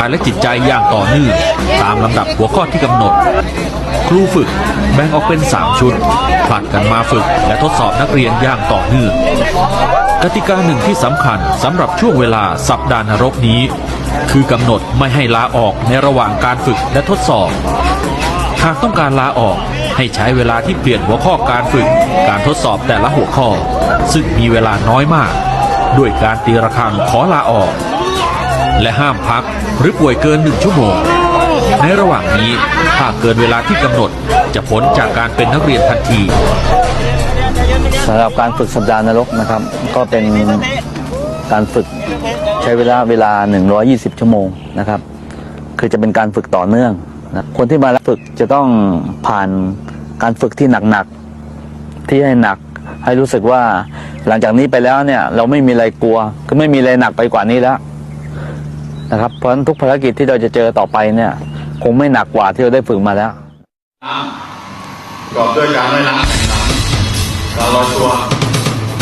กายและจิตใจอย่างต่อเนื่องตามลำดับหัวข้อที่กำหนด ครูฝึกแบ่งออกเป็น 3 ชุดผลัดกันมาฝึกและทดสอบนักเรียนอย่างต่อเนื่องกติกาหนึ่งที่สำคัญสำหรับช่วงเวลาสัปดาห์นรกนี้ คือกำหนดไม่ให้ลาออกในระหว่างการฝึกและทดสอบ หากต้องการลาออกให้ใช้เวลาที่เปลี่ยนหัวข้อการฝึก การทดสอบแต่ละหัวข้อ ซึ่งมีเวลาน้อยมาก ด้วยการตีระฆังขอลาออก และห้ามพักหรือป่วยเกินหนึ่งชั่วโมง ในระหว่างนี้ถ้าเกินเวลาที่กำหนด จะพ้นจากการเป็นนักเรียนทันทีสำหรับการฝึกสัปดาห์นรกนะครับ ก็เป็นการฝึกใช้เวลาเวลา 120 ชั่วโมงนะครับ คือจะเป็นการฝึกต่อเนื่องนะคนที่มาฝึกจะต้องผ่านการฝึกที่หนักๆที่ให้หนักให้รู้สึกว่าหลังจากนี้ไปแล้วเนี่ยเราไม่มีอะไรกลัวคือไม่มีอะไรหนักไปกว่านี้แล้ว นะครับเพราะฉะนั้นทุกภารกิจที่เราจะเจอต่อไปเนี่ย คงไม่หนักกว่าที่เราได้ฝึกมาแล้วน้ำประกอบด้วยการว่ายน้ำแข่งน้ำการลอยตัว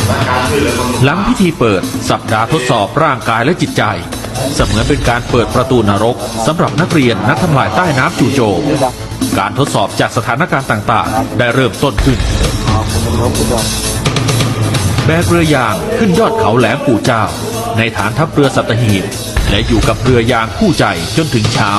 และการช่วยเหลือคนหมู่หลังพิธีเปิดสัปดาห์ทดสอบร่างกายและจิตใจ เสมือนเป็นการเปิดประตูนรกสำหรับนักเรียนนักทำลายใต้น้ำจู่โจมการทดสอบจากสถานการณ์ต่างๆ ได้เริ่มต้นขึ้น แบกเรือยางขึ้นยอดเขาแหลมปู่เจ้า ในฐานทัพเรือสัตหีบ และอยู่กับเรือยางคู่ใจจนถึงเช้า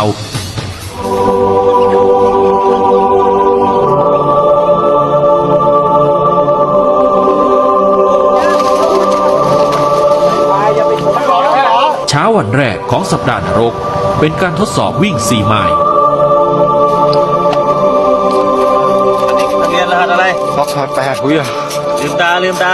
เช้าวันแรกของสัปดาห์นรก เป็นการทดสอบวิ่ง4ไมล์เรียนรหัสอะไร ล็อกถอดแปดคุยอะลืมตาลืมตา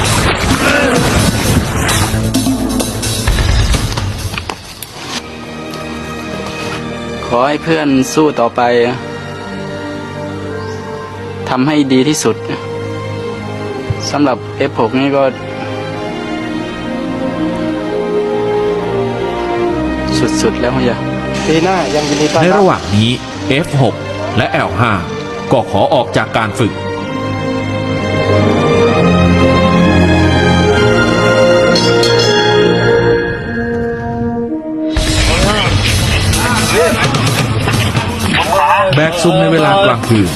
ให้เพื่อนสู้ต่อไปทำให้ดีที่สุดสำหรับ F6 นี่ก็ สุดๆแล้วอย่าปีหน้ายังยินดีต้อนในรับ ระหว่างนี้ F6 และ L5 ก็ขอออกจากการฝึก แบกซุ่มในเวลากลางคืน